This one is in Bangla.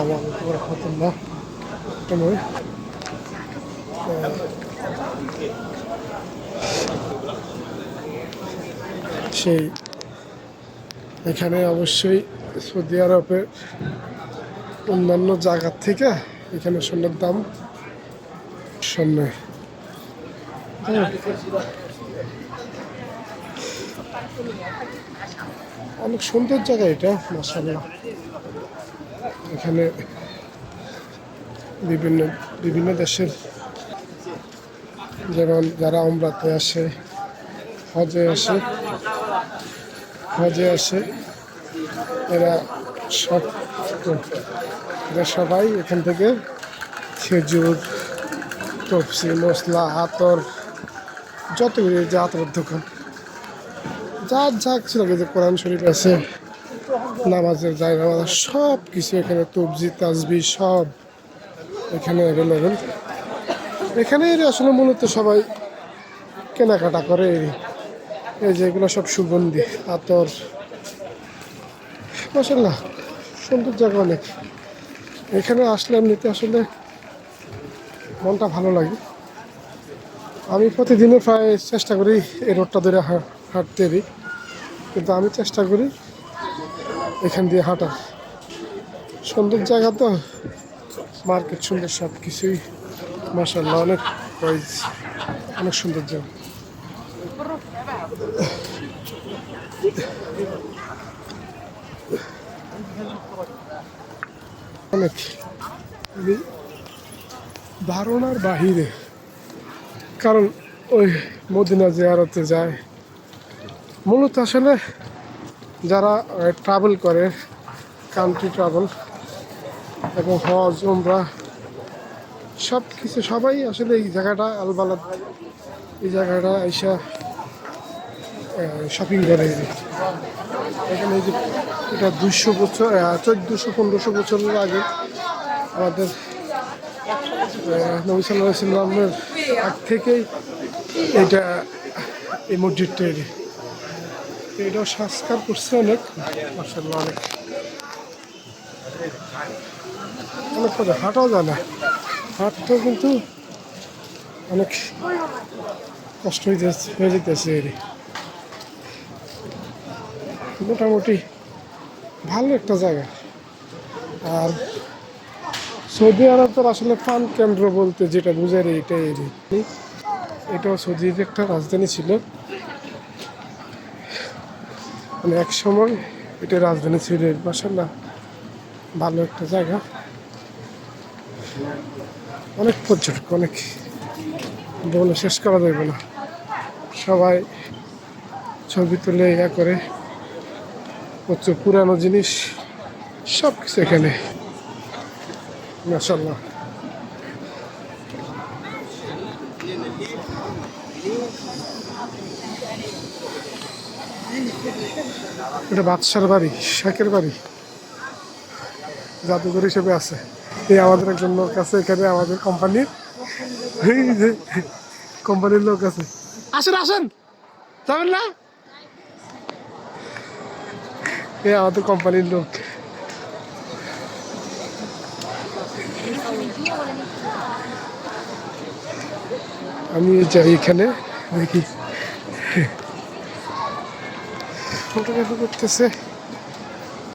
আলাইকুম রহমতুল্লাহ। কেমন? সেই এখানে অবশ্যই সৌদি আরবের অন্যান্য জায়গার থেকে এখানে সোনার দাম স্বর্ণ অনেক সুন্দর জায়গা এটা মাসাল্লাহ এখানে বিভিন্ন বিভিন্ন দেশের যেমন যারা অমরাতে আসে, হজে আসে হজে আসে, এরা সব সবাই এখান থেকে খেজুর তপসি মশলা আতর যতগুলি যে আতরের দোকান। যা যা কিছু লাগে যে কোরআন শরীফ আছে, নামাজের জায়গা সব কিছু এখানে, তবজি, তাজবি, সব এখানে অ্যাভেলেবেল এখানে আসলে মূলত সবাই কেনাকাটা করে। এই যে। এগুলো সব সুগন্ধি, আতর। মাসাল্লাহ সুন্দর জায়গা অনেক। এখানে আসলে এমনিতে আসলে মনটা ভালো লাগে। আমি প্রতিদিনই প্রায় চেষ্টা করি এই রোডটা ধরে হাঁটতে দিই কিন্তু আমি চেষ্টা করি এখান দিয়ে হাঁটার। সুন্দর জায়গা তো। মার্কেট সুন্দর সব কিছুই। মাসাল্লাহ অনেক প্রাইস অনেক সুন্দর জায়গা। অনেক। ধারণার বাহিরে। কারণ ওই মদিনা জিয়ারতে যায়। মূলত আসলে যারা ট্রাভেল করে কান্ট্রি ট্রাভেল এবং হজ, উমরা সব কিছু সবাই আসলে এই জায়গাটা আলবালাদ এই জায়গাটা এসা শপিং করে। এখানে এই যে এটা দুশো বছর চোদ্দোশো, পনেরোশো বছরের আগে আমাদের নবী সাল্লাহ সাল্লামের আগ থেকেই এটা এই মসজিদটা তৈরি। এটাও সংস্কার করছে অনেক। মার্শাল্লাহ অনেক। অনেক কথা হাঁটাও যায় না। হাঁটতেও কিন্তু অনেক কষ্ট হয়ে যেতেছে এর। মোটামুটি ভালো একটা জায়গা। আর সৌদি আরবের আসলে ফান কেন্দ্র বলতে যেটা বোঝায় এটাই এরই এটাও সৌদির একটা রাজধানী ছিল। মানে এক সময় এটা রাজধানী ছিল মাসাল্লাহ। ভালো একটা জায়গা। অনেক পর্যটক, অনেক। বলে, শেষ করা যাবে না। সবাই ছবি তুলে ইয়া করে। প্রচুর পুরানো জিনিস সব কিছু এখানে। মাসাল্লাহ এটা বাদশার বাড়ি শেখের বাড়ি। জাদুঘর হিসেবে আছে। এই আমাদের একজন লোক আছে এখানে, আমাদের কোম্পানির। এই কোম্পানির লোক আছে। আসেন আসেন। যাবেন না? এই আমাদের কোম্পানির লোক। আমি যাই এখানে দেখি। ফটোগ্রাফি করতেছে।